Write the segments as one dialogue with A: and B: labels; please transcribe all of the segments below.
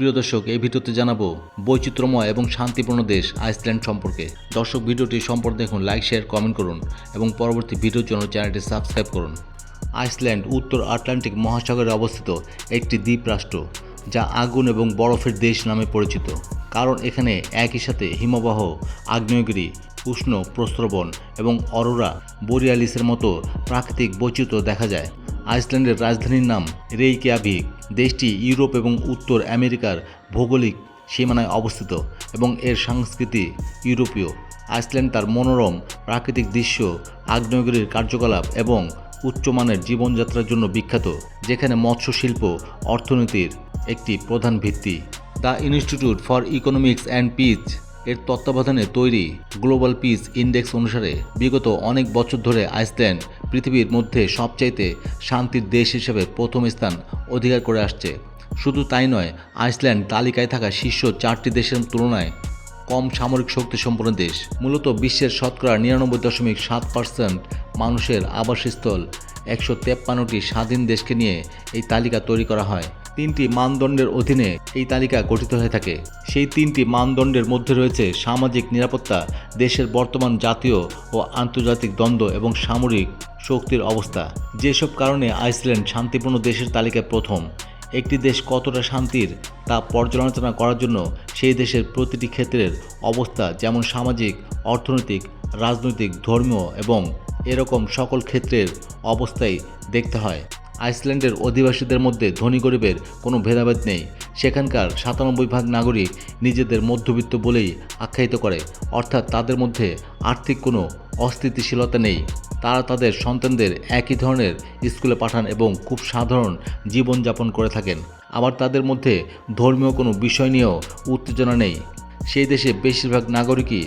A: প্রিয় দর্শক, এই ভিডিওতে জানাব বৈচিত্র্যময় এবং শান্তিপূর্ণ দেশ আইসল্যান্ড সম্পর্কে। দর্শক, ভিডিওটি সম্পর্কে দেখুন, লাইক, শেয়ার, কমেন্ট করুন এবং পরবর্তী ভিডিওর জন্য চ্যানেলটি সাবস্ক্রাইব করুন। আইসল্যান্ড, উত্তর আটলান্টিক মহাসাগরে অবস্থিত একটি দ্বীপ রাষ্ট্র, যা আগুন এবং বরফের দেশ নামে পরিচিত। কারণ এখানে একই সাথে হিমবাহ, আগ্নেয়গিরি, উষ্ণ প্রস্রবণ এবং অরোরা, বোরিয়ালিসের মতো প্রাকৃতিক বৈচিত্র্য দেখা যায়। আইসল্যান্ডের রাজধানীর নাম রেইকিয়াভিক। দেশটি ইউরোপ এবং উত্তর আমেরিকার ভৌগোলিক সীমানায় অবস্থিত এবং এর সংস্কৃতি ইউরোপীয়। আইসল্যান্ড তার মনোরম প্রাকৃতিক দৃশ্য, আগ্নেয়গিরির কার্যকলাপ এবং উচ্চমানের জীবনযাত্রার জন্য বিখ্যাত, যেখানে মৎস্য শিল্প অর্থনীতির একটি প্রধান ভিত্তি। The Institute for Economics and Peace এর তত্ত্বাবধানে তৈরি গ্লোবাল পিস ইন্ডেক্স অনুসারে বিগত অনেক বছর ধরে আইসল্যান্ড পৃথিবীর মধ্যে সবচাইতে শান্তির দেশ হিসেবে প্রথম স্থান অধিকার করে আসছে। শুধু তাই নয়, আইসল্যান্ড তালিকায় থাকা শীর্ষ চারটি দেশের তুলনায় কম সামরিক শক্তি সম্পন্ন দেশ। মূলত বিশ্বের শতকরা নিরানব্বই দশমিক সাত পার্সেন্ট মানুষের আবাসস্থল একশো তেপ্পান্নটি স্বাধীন দেশকে নিয়ে এই তালিকা তৈরি করা হয়। তিনটি মানদণ্ডের অধীনে এই তালিকা গঠিত হয়ে থাকে। সেই তিনটি মানদণ্ডের মধ্যে রয়েছে সামাজিক নিরাপত্তা, দেশের বর্তমান জাতীয় ও আন্তর্জাতিক দ্বন্দ্ব এবং সামরিক শক্তির অবস্থা। যেসব কারণে আইসল্যান্ড শান্তিপূর্ণ দেশের তালিকায় প্রথম। একটি দেশ কতটা শান্তির তা পর্যালোচনা করার জন্য সেই দেশের প্রতিটি ক্ষেত্রের অবস্থা যেমন সামাজিক, অর্থনৈতিক, রাজনৈতিক, ধর্মীয় এবং এরকম সকল ক্ষেত্রের অবস্থাই দেখতে হয়। আইসল্যান্ডের অধিবাসীদের মধ্যে ধনী গরিবের কোনো ভেদাভেদ নেই। সেখানকার সাতানব্বই ভাগ নাগরিক নিজেদের মধ্যবিত্ত বলেই আখ্যায়িত করে, অর্থাৎ তাদের মধ্যে আর্থিক কোনো অস্থিতিশীলতা নেই। তারা তাদের সন্তানদের একই ধরনের স্কুলে পাঠান এবং খুব সাধারণ জীবনযাপন করে থাকেন। আবার তাদের মধ্যে ধর্মীয় কোনো বিষয় নিয়েও উত্তেজনা নেই। সেই দেশে বেশিরভাগ নাগরিকই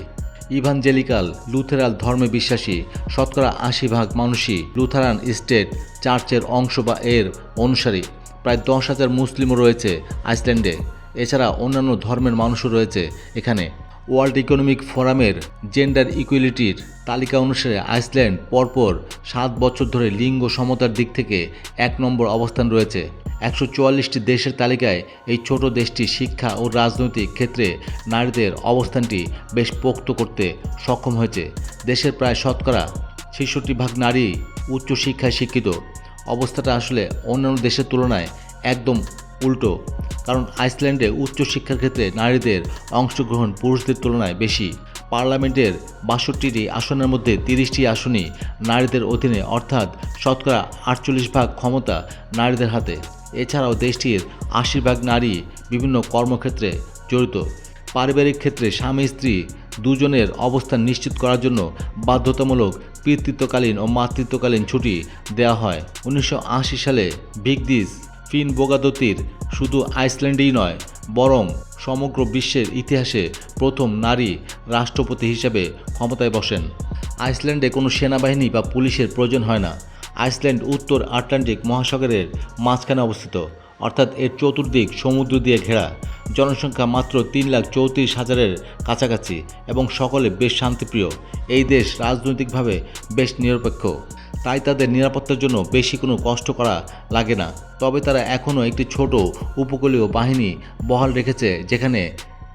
A: ইভাঞ্জেলিকাল, লুথেরাল ধর্মে বিশ্বাসী, শতকরা আশি ভাগ মানুষই লুথারান স্টেট চার্চের অংশ বা এর অনুসারী। প্রায় দশ হাজার মুসলিমও রয়েছে আইসল্যান্ডে। এছাড়া অন্যান্য ধর্মের মানুষও রয়েছে এখানে। ওয়ার্ল্ড ইকোনমিক ফোরামের জেন্ডার ইকুয়ালিটির তালিকা অনুসারে আইসল্যান্ড পরপর সাত বছর ধরে লিঙ্গ সমতার দিক থেকে এক নম্বর অবস্থান রয়েছে। একশো চুয়াল্লিশটি দেশের তালিকায় এই ছোট দেশটি শিক্ষা ও রাজনৈতিক ক্ষেত্রে নারীদের অবস্থানটি বেশ পোক্ত করতে সক্ষম হয়েছে। দেশের প্রায় শতকরা ছেষট্টি ভাগ নারী উচ্চশিক্ষায় শিক্ষিত। অবস্থাটা আসলে অন্যান্য দেশের তুলনায় একদম উল্টো। কারণ আইসল্যান্ডে উচ্চশিক্ষার ক্ষেত্রে নারীদের অংশগ্রহণ পুরুষদের তুলনায় বেশি। পার্লামেন্টের বাষট্টিটি আসনের মধ্যে তিরিশটি আসনই নারীদের অধীনে, অর্থাৎ শতকরা আটচল্লিশ ভাগ ক্ষমতা নারীদের হাতে। এছাড়াও দেশটির আশি ভাগ নারী বিভিন্ন কর্মক্ষেত্রে জড়িত। পারিবারিক ক্ষেত্রে স্বামী, স্ত্রী দুজনের অবস্থান নিশ্চিত করার জন্য বাধ্যতামূলক পিতৃত্বকালীন ও মাতৃত্বকালীন ছুটি দেওয়া হয়। উনিশশো আশি সালে ভিগদিস ফিন বোগাদতির শুধু আইসল্যান্ডেই নয়, বরং সমগ্র বিশ্বের ইতিহাসে প্রথম নারী রাষ্ট্রপতি হিসেবে ক্ষমতায় বসেন। আইসল্যান্ডে কোনো সেনাবাহিনী বা পুলিশের প্রয়োজন হয় না। আইসল্যান্ড উত্তর আটলান্টিক মহাসাগরের মাঝখানে অবস্থিত, অর্থাৎ এর চতুর্দিক সমুদ্র দিয়ে ঘেরা। জনসংখ্যা মাত্র তিন লাখ চৌত্রিশ হাজারের কাছাকাছি এবং সকলে বেশ শান্তিপ্রিয়। এই দেশ রাজনৈতিকভাবে বেশ নিরপেক্ষ। তাই তাদের নিরাপত্তার জন্য বেশি কোনো কষ্ট করা লাগে না। তবে তারা এখনও একটি ছোট উপকূলীয় বাহিনী বহাল রেখেছে, যেখানে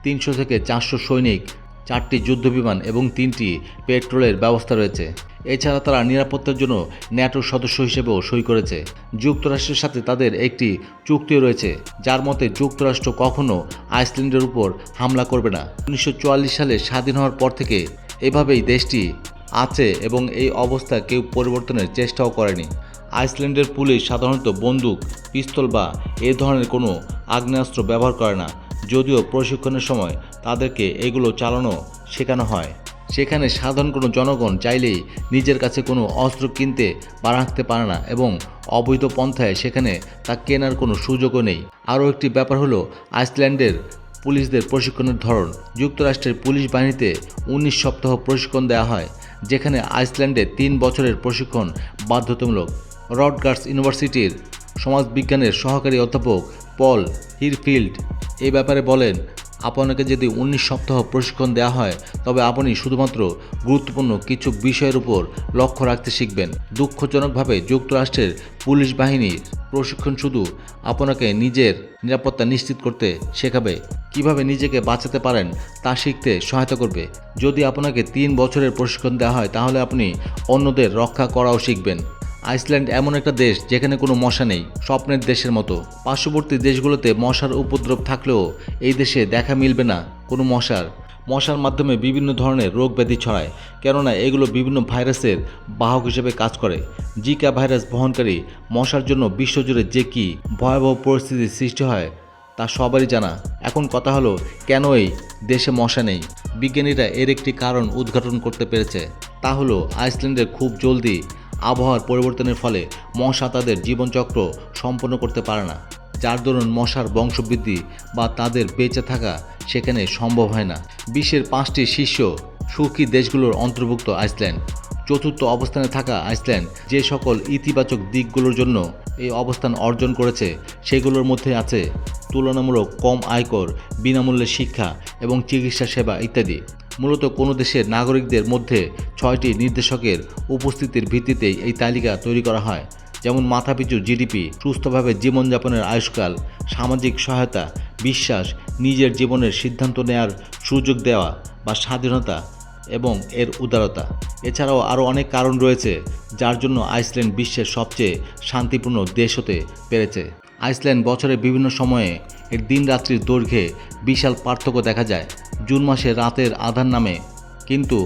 A: তিনশো থেকে চারশো সৈনিক, চারটি যুদ্ধবিমান এবং তিনটি পেট্রোলের ব্যবস্থা রয়েছে। এছাড়া তারা নিরাপত্তার জন্য ন্যাটোর সদস্য হিসেবেও সই করেছে। যুক্তরাষ্ট্রের সাথে তাদের একটি চুক্তিও রয়েছে, যার মতে যুক্তরাষ্ট্র কখনও আইসল্যান্ডের উপর হামলা করবে না। উনিশশো চুয়াল্লিশ সালে স্বাধীন হওয়ার পর থেকে এভাবেই দেশটি আছে এবং এই অবস্থা কেউ পরিবর্তনের চেষ্টাও করেনি। আইসল্যান্ডের পুলিশ সাধারণত বন্দুক, পিস্তল বা এ ধরনের কোনো আগ্নেয়াস্ত্র ব্যবহার করে না, যদিও প্রশিক্ষণের সময় তাদেরকে এগুলো চালানো শেখানো হয়। সেখানে সাধারণ কোনো জনগণ চাইলেই নিজের কাছে কোনো অস্ত্র কিনতে বা রাখতে পারে না এবং অবৈধ পন্থায় সেখানে তা কেনার কোনো সুযোগও নেই। আরও একটি ব্যাপার হলো আইসল্যান্ডের পুলিশদের প্রশিক্ষণের ধরন। যুক্তরাষ্ট্রের পুলিশ বাহিনীতে উনিশ সপ্তাহ প্রশিক্ষণ দেওয়া হয়। যেখানে আইসল্যান্ডে তিন বছরের প্রশিক্ষণ বাধ্যতামূলক। রডগার্স ইউনিভার্সিটির সমাজবিজ্ঞানের সহকারী অধ্যাপক পল হিরফিল্ড এ ব্যাপারে বলেন আপনাকে যদি উনিশ সপ্তাহ প্রশিক্ষণ দেওয়া হয়, তবে আপনি শুধুমাত্র গুরুত্বপূর্ণ কিছু বিষয়ের উপর লক্ষ্য রাখতে শিখবেন। দুঃখজনকভাবে যুক্তরাষ্ট্রের পুলিশ বাহিনীর প্রশিক্ষণ শুধু আপনাকে নিজের নিরাপত্তা নিশ্চিত করতে শেখাবে। কীভাবে নিজেকে বাঁচাতে পারেন তা শিখতে সহায়তা করবে। যদি আপনাকে তিন বছরের প্রশিক্ষণ দেওয়া হয়, তাহলে আপনি অন্যদের রক্ষা করাও শিখবেন। আইসল্যান্ড এমন একটা দেশ যেখানে কোনো মশা নেই, স্বপ্নের দেশের মতো। পার্শ্ববর্তী দেশগুলোতে মশার উপদ্রব থাকলেও এই দেশে দেখা মিলবে না কোনো মশার। মশার মাধ্যমে বিভিন্ন ধরনের রোগ ব্যাধি ছড়ায়, কেননা এগুলো বিভিন্ন ভাইরাসের বাহক হিসেবে কাজ করে। জিকা ভাইরাস বহনকারী মশার জন্য বিশ্বজুড়ে যে কি ভয়াবহ পরিস্থিতির সৃষ্টি হয়, তা সবারই জানা। এখন কথা হলো, কেন এই দেশে মশা নেই? বিজ্ঞানীরা এর একটি কারণ উদ্ঘাটন করতে পেরেছে। তা হলো আইসল্যান্ডে খুব জলদি আবহাওয়ার পরিবর্তনের ফলে মশা তাদের জীবনচক্র সম্পন্ন করতে পারে না। যার দরুন মশার বংশবৃদ্ধি বা তাদের বেঁচে থাকা সেখানে সম্ভব হয় না। বিশ্বের পাঁচটি শীর্ষ সুখী দেশগুলোর অন্তর্ভুক্ত আইসল্যান্ড। চতুর্থ অবস্থানে থাকা আইসল্যান্ড যে সকল ইতিবাচক দিকগুলোর জন্য এই অবস্থান অর্জন করেছে, সেগুলোর মধ্যে আছে তুলনামূলক কম আয়কর, বিনামূল্যে শিক্ষা এবং চিকিৎসা সেবা ইত্যাদি। মূলত কোনো দেশের নাগরিকদের মধ্যে ছয়টি নির্দেশকের উপস্থিতির ভিত্তিতেই এই তালিকা তৈরি করা হয়। যেমন মাথাপিছু জিডিপি, সুস্থভাবে জীবনযাপনের আয়ুষ্কাল, সামাজিক সহায়তা, বিশ্বাস, নিজের জীবনের সিদ্ধান্ত নেয়ার সুযোগ দেওয়া বা স্বাধীনতা এবং এর উদারতা। এছাড়াও আরও অনেক কারণ রয়েছে যার জন্য আইসল্যান্ড বিশ্বের সবচেয়ে শান্তিপূর্ণ দেশ হতে পেরেছে। আইসল্যান্ড বছরের বিভিন্ন সময়ে এর দিন রাত্রির দৈর্ঘ্যে বিশাল পার্থক্য দেখা যায়। জুন মাসে রাতের আধার নামে, কিন্তু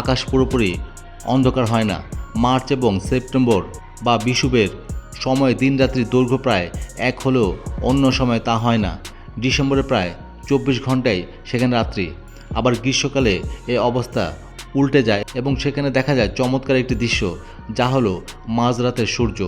A: আকাশ পুরোপুরি অন্ধকার হয় না। মার্চ এবং সেপ্টেম্বর বা বিষুবের সময় দিনরাত্রির দৈর্ঘ্য প্রায় এক হলেও অন্য সময় তা হয় না। ডিসেম্বরে প্রায় চব্বিশ ঘন্টায় সেখানে রাত্রি। আবার গ্রীষ্মকালে এই অবস্থা উল্টে যায় এবং সেখানে দেখা যায় চমৎকার একটি দৃশ্য, যা হলো মাঝরাতের সূর্য।